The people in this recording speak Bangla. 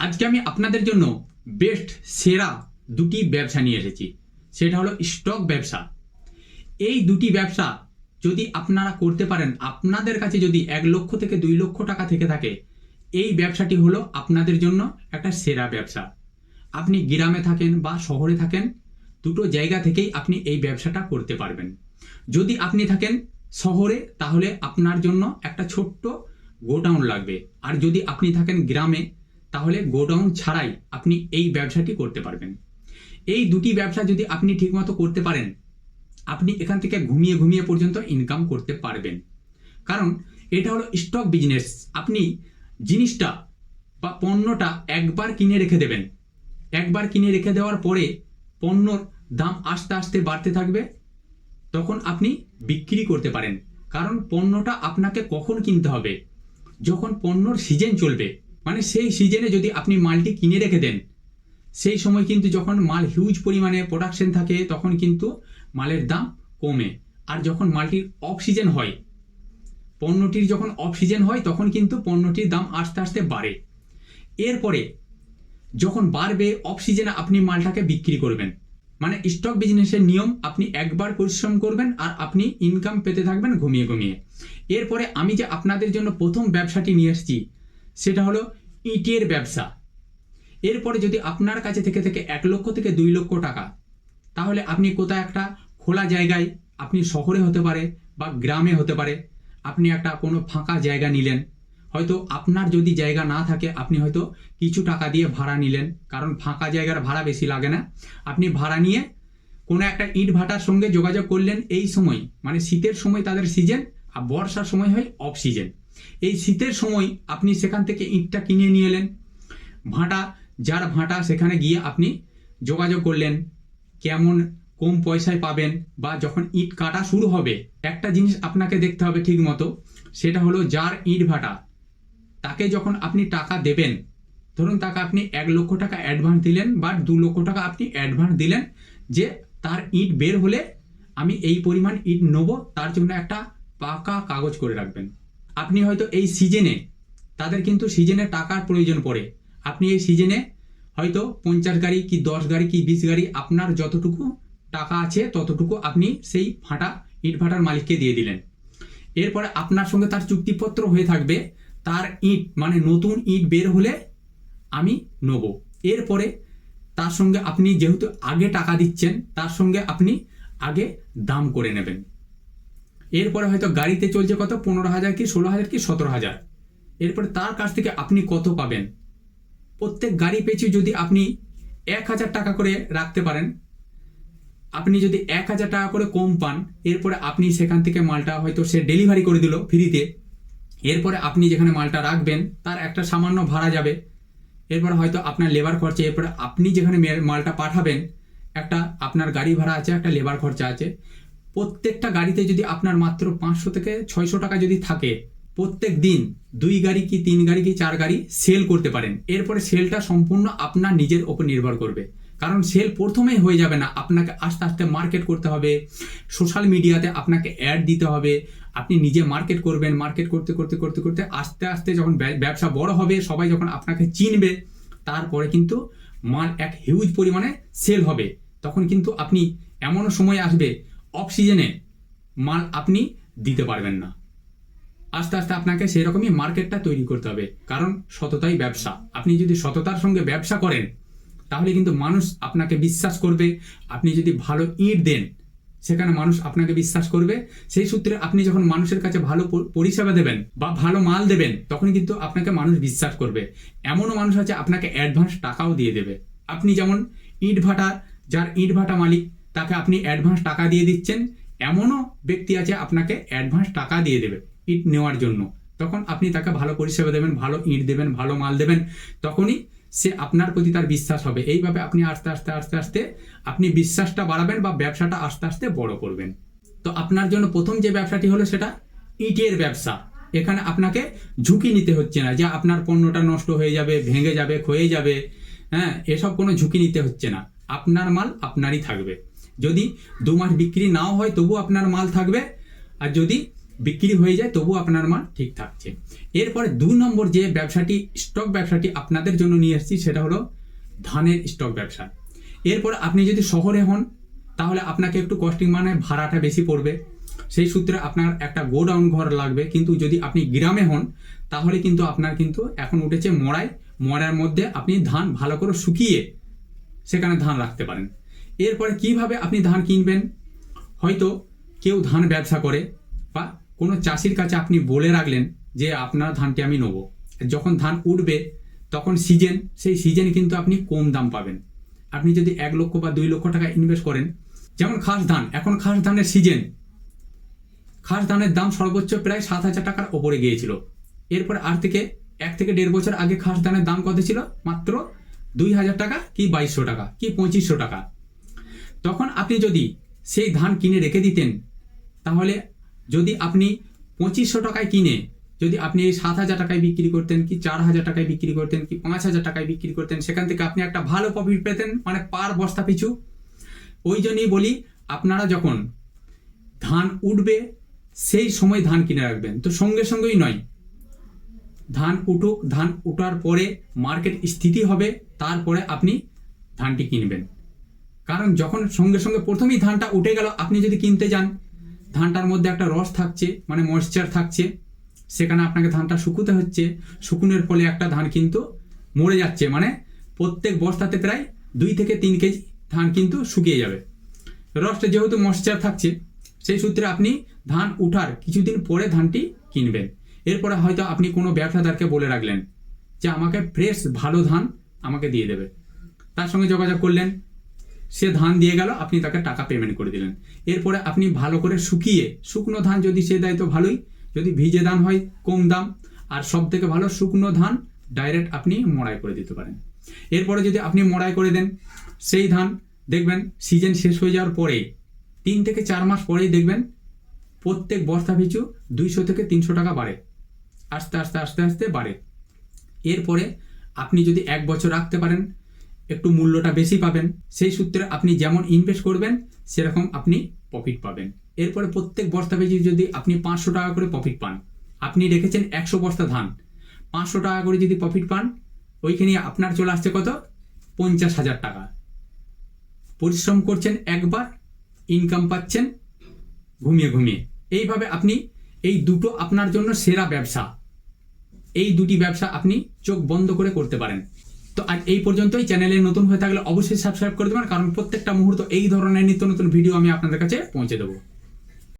আজকে আমি আপনাদের জন্য বেস্ট সেরা দুটি ব্যবসা নিয়ে এসেছি। সেটা হলো স্টক ব্যবসা। এই দুটি ব্যবসা যদি আপনারা করতে পারেন, আপনাদের কাছে যদি এক লক্ষ থেকে দুই লক্ষ টাকা থেকে থাকে, এই ব্যবসাটি হলো আপনাদের জন্য একটা সেরা ব্যবসা। আপনি গ্রামে থাকেন বা শহরে থাকেন, দুটো জায়গা থেকেই আপনি এই ব্যবসাটা করতে পারবেন। যদি আপনি থাকেন শহরে, তাহলে আপনার জন্য একটা ছোট্ট গোডাউন লাগবে। আর যদি আপনি থাকেন গ্রামে তাহলে গোডাউন ছাড়াই আপনি এই ব্যবসাটি করতে পারবেন। এই দুটি ব্যবসা যদি আপনি ঠিকমতো করতে পারেন, আপনি এখান থেকে ঘুমিয়ে ঘুমিয়ে পর্যন্ত ইনকাম করতে পারবেন। কারণ এটা হলো স্টক বিজনেস আপনি জিনিসটা বা পণ্যটা একবার কিনে রেখে দেবেন। একবার কিনে রেখে দেওয়ার পরে পণ্যর দাম আস্তে আস্তে বাড়তে থাকবে, তখন আপনি বিক্রি করতে পারেন। কারণ পণ্যটা আপনাকে কখন কিনতে হবে? যখন পণ্যর সিজন চলবে মানে সেই সিজনে যদি আপনি মালটি কিনে রেখে দেন, সেই সময় কিন্তু যখন মাল হিউজ পরিমাণে প্রোডাকশন থাকে, তখন কিন্তু মালের দাম কমে। আর যখন মালটির অফ হয়, পণ্যটির যখন অফ হয়, তখন কিন্তু পণ্যটির দাম আস্তে আস্তে বাড়ে। এরপরে, যখন বাড়বে অফ সিজনে আপনি মালটাকে বিক্রি করবেন। মানে স্টক বিজনেসের নিয়ম, আপনি একবার পরিশ্রম করবেন আর আপনি ইনকাম পেতে থাকবেন ঘুমিয়ে ঘুমিয়ে। এরপরে আমি যে আপনাদের জন্য প্রথম ব্যবসাটি নিয়ে এসেছি সেটা হলো ইটের ব্যবসা। এরপরে যদি আপনার কাছে থেকে থেকে এক লক্ষ থেকে দুই লক্ষ টাকা, তাহলে আপনি কোথায় একটা খোলা জায়গায় আপনি শহরে হতে পারে বা গ্রামে হতে পারে, আপনি একটা কোনো ফাঁকা জায়গা নিলেন। হয়তো আপনার যদি জায়গা না থাকে, আপনি হয়তো কিছু টাকা দিয়ে ভাড়া নিলেন, কারণ ফাঁকা জায়গার ভাড়া বেশি লাগে না। আপনি ভাড়া নিয়ে কোনো একটা ইট ভাটার সঙ্গে যোগাযোগ করলেন এই সময় মানে শীতের সময় তাদের সিজন আর বর্ষার সময় হয় অফ সিজন এই শীতের সময় আপনি সেখান থেকে ইটটা কিনে নিয়ে এলেন। ভাঁটা, যার ভাঁটা সেখানে গিয়ে আপনি যোগাযোগ করলেন, কেমন, কম পয়সায় পাবেন বা যখন ইট কাটা শুরু হবে, একটা জিনিস আপনাকে দেখতে হবে ঠিক মতো সেটা হলো যার ইট ভাটা। তাকে যখন আপনি টাকা দেবেন, ধরুন তাকে আপনি এক লক্ষ টাকা অ্যাডভান্স দিলেন বা দু লক্ষ টাকা আপনি অ্যাডভান্স দিলেন যে তার ইট বের হলে আমি এই পরিমাণ ইট নেব, তার জন্য একটা পাকা কাগজ করে রাখবেন। আপনি হয়তো এই সিজনে তাদের কিন্তু সিজনে টাকার প্রয়োজন পড়ে। আপনি এই সিজনে হয়তো পঞ্চাশ গাড়ি কি দশ গাড়ি কি বিশ গাড়ি আপনার যতটুকু টাকা আছে, ততটুকু আপনি সেই ফাটা ইট ভাটার মালিককে দিয়ে দিলেন। এরপরে আপনার সঙ্গে তার চুক্তিপত্র হয়ে থাকবে। তার ইট মানে নতুন ইট বের হলে আমি নেব। এরপরে তার সঙ্গে আপনি যেহেতু আগে টাকা দিচ্ছেন, তার সঙ্গে আপনি আগে দাম করে নেবেন। এরপরে হয়তো গাড়িতে চলছে কত? পনেরো হাজার কি, ষোলো হাজার কি, সতেরো হাজার। এরপরে তার কাছ থেকে আপনি কত পাবেন? প্রত্যেক গাড়ি পেছু যদি আপনি এক হাজার টাকা করে রাখতে পারেন। আপনি যদি এক হাজার টাকা করে কম পান, এরপরে আপনি সেখান থেকে মালটা হয়তো সে ডেলিভারি করে দিল ফ্রিতে। এরপরে আপনি যেখানে মালটা রাখবেন, তার একটা সামান্য ভাড়া যাবে। এরপরে হয়তো আপনার লেবার খরচা, এরপরে আপনি যেখানে মালটা পাঠাবেন, একটা আপনার গাড়ি ভাড়া আছে, একটা লেবার খরচা আছে। প্রত্যেকটা গাড়িতে যদি আপনার মাত্র পাঁচশো থেকে ছয়শো টাকা যদি থাকে, প্রত্যেক দিন দুই গাড়ি কি, তিন গাড়ি কি, চার গাড়ি সেল করতে পারেন। এরপরে সেলটা সম্পূর্ণ আপনার নিজের ওপর নির্ভর করবে। কারণ সেল প্রথমেই হয়ে যাবে না, আপনাকে আস্তে আস্তে মার্কেট করতে হবে সোশ্যাল মিডিয়াতে আপনাকে অ্যাড দিতে হবে, আপনি নিজে মার্কেট করবেন মার্কেট করতে করতে করতে করতে আস্তে আস্তে যখন ব্যবসা বড় হবে, সবাই যখন আপনাকে চিনবে, তারপরে কিন্তু মাল এক হিউজ পরিমাণে সেল হবে। তখন কিন্তু আপনি এমনও সময় আসবে অফ সিজনে মাল আপনি দিতে পারবেন না। আস্তে আস্তে আপনাকে সেই রকমই মার্কেটটা তৈরি করতে হবে, কারণ সততাই ব্যবসা। আপনি যদি সততার সঙ্গে ব্যবসা করেন, তাহলে কিন্তু মানুষ আপনাকে বিশ্বাস করবে। আপনি যদি ভালো ইট দেন, সেখানে মানুষ আপনাকে বিশ্বাস করবে। সেই সূত্রে আপনি যখন মানুষের কাছে ভালো পরিষেবা দেবেন বা ভালো মাল দেবেন, তখন কিন্তু আপনাকে মানুষ বিশ্বাস করবে। এমনও মানুষ আছে, আপনাকে অ্যাডভান্স টাকাও দিয়ে দেবে। আপনি যেমন ইট ভাটা যার ইট ভাটা মালিক তাকে আপনি অ্যাডভান্স টাকা দিয়ে দিচ্ছেন, এমনও ব্যক্তি আছে আপনাকে অ্যাডভান্স টাকা দিয়ে দেবে ইট নেওয়ার জন্য। তখন আপনি তাকে ভালো পরিষেবা দেবেন, ভালো ইট দেবেন, ভালো মাল দেবেন, তখনই সে আপনার প্রতি তার বিশ্বাস হবে। এইভাবে আপনি আস্তে আস্তে আস্তে আস্তে আপনি বিশ্বাসটা বাড়াবেন বা ব্যবসাটা আস্তে আস্তে বড় করবেন। তো আপনার জন্য প্রথম যে ব্যবসাটি হলো সেটা ইটের ব্যবসা। এখানে আপনাকে ঝুঁকি নিতে হচ্ছে না, যে আপনার পণ্যটা নষ্ট হয়ে যাবে, ভেঙে যাবে, ক্ষয়ে যাবে হ্যাঁ এসব কোনো ঝুঁকি নিতে হচ্ছে না। আপনার মাল আপনারই থাকবে। যদি দু মাস বিক্রি নাও হয় তবু আপনার মাল থাকবে। আর যদি বিক্রি হয়ে যায় তবু আপনার মাল ঠিক থাকছে। এরপরে দু নম্বর যে ব্যবসাটি, স্টক ব্যবসাটি আপনাদের জন্য নিয়ে এসেছি, সেটা হলো ধানের স্টক ব্যবসা। এরপর আপনি যদি শহরে হন, তাহলে আপনাকে একটু কস্টিং মানে ভাড়াটা বেশি পড়বে। সেই সূত্রে আপনার একটা গোডাউন ঘর লাগবে। কিন্তু যদি আপনি গ্রামে হন, তাহলে কিন্তু আপনার কিন্তু এখন উঠেছে মড়াই। মড়ার মধ্যে আপনি ধান ভালো করে শুকিয়ে সেখানে ধান রাখতে পারেন। এরপরে কীভাবে আপনি ধান কিনবেন? হয়তো কেউ ধান ব্যবসা করে বা কোনো চাষির কাছে আপনি বলে রাখলেন যে আপনার ধানটি আমি নেব। যখন ধান উঠবে, তখন সিজন সেই সিজনে কিন্তু আপনি কম দাম পাবেন। আপনি যদি এক লক্ষ বা দুই লক্ষ টাকা ইনভেস্ট করেন, যেমন খাস ধান, এখন খাস ধানের সিজন খাস ধানের দাম সর্বোচ্চ প্রায় সাত হাজার টাকার ওপরে গিয়েছিল। এরপর আর থেকে এক থেকে দেড় বছর আগে খাস ধানের দাম কত ছিল? মাত্র দুই হাজার টাকা কি বাইশশো টাকা, কি পঁচিশশো টাকা। তখন আপনি যদি সেই ধান কিনে রেখে দিতেন, তাহলে যদি আপনি পঁচিশশো টাকায় কিনে, যদি আপনি এই সাত হাজার টাকায় বিক্রি করতেন কি চার হাজার টাকায় বিক্রি করতেন কি পাঁচ হাজার টাকায় বিক্রি করতেন, সেখান থেকে আপনি একটা ভালো প্রফিট পেতেন মানে পার বস্তা পিছু। ওই জন্যই বলি, আপনারা যখন ধান উঠবে, সেই সময় ধান কিনে রাখবেন। তো সঙ্গে সঙ্গেই নয়, ধান উঠুক, ধান উঠার পরে মার্কেট স্থিতি হবে, তারপরে আপনি ধানটি কিনবেন। কারণ যখন সঙ্গে সঙ্গে প্রথমেই ধানটা উঠে গেল, আপনি যদি কিনতে যান, ধানটার মধ্যে একটা রস থাকছে মানে ময়েশ্চার থাকছে, সেখানে আপনাকে ধানটা শুকুতে হচ্ছে, শুকুনের ফলে একটা ধান কিন্তু মরে যাচ্ছে মানে প্রত্যেক বস্তাতে প্রায় দুই থেকে তিন কেজি ধান কিন্তু শুকিয়ে যাবে। রসটা যেহেতু ময়েশ্চার থাকছে, সেই সূত্রে আপনি ধান উঠার কিছুদিন পরে ধানটি কিনবেন। এরপরে হয়তো আপনি কোনো ব্যবসাদারকে বলে রাখলেন যে, আমাকে ফ্রেশ ভালো ধান আমাকে দিয়ে দেবে। তার সঙ্গে যোগাযোগ করলেন সে ধান দিয়ে গেল, আপনি তাকে টাকা পেমেন্ট করে দিলেন। এরপরে আপনি ভালো করে শুকিয়ে, শুকনো ধান যদি সে দেয় তো ভালোই, যদি ভিজে ধান হয়, কম দাম। আর সব থেকে ভালো শুকনো ধান ডাইরেক্ট আপনি মড়াই করে দিতে পারেন। এরপরে যদি আপনি মড়াই করে দেন, সেই ধান দেখবেন সিজন শেষ হয়ে যাওয়ার পরে, তিন থেকে চার মাস পরেই দেখবেন প্রত্যেক বস্তা পিছু দুইশো থেকে তিনশো টাকা বাড়ে। আস্তে আস্তে আস্তে আস্তে বাড়ে। এরপরে আপনি যদি এক বছর রাখতে পারেন একটু মূল্যটা বেশি পাবেন। সেই সূত্রে আপনি যেমন ইনভেস্ট করবেন, সেরকম আপনি প্রফিট পাবেন। এরপরে প্রত্যেক বস্তা পিছু যদি আপনি পাঁচশো টাকা করে প্রফিট পান, আপনি রেখেছেন একশো বস্তা ধান। পাঁচশো টাকা করে যদি প্রফিট পান, ওইখানে আপনার চলে আসছে কত? পঞ্চাশ হাজার টাকা। পরিশ্রম করছেন একবার ইনকাম পাচ্ছেন, ঘুমিয়ে ঘুমিয়ে। এইভাবে আপনি এই দুটো আপনার জন্য সেরা ব্যবসা। এই দুটি ব্যবসা আপনি চোখ বন্ধ করে করতে পারেন। তো আজ এই পর্যন্তই। চ্যানেলে নতুন হয়ে থাকলে অবশ্যই সাবস্ক্রাইব করে দেবেন। কারণ প্রত্যেকটা মুহূর্ত এই ধরনের নিত্য নতুন ভিডিও আমি আপনাদের কাছে পৌঁছে দেবো।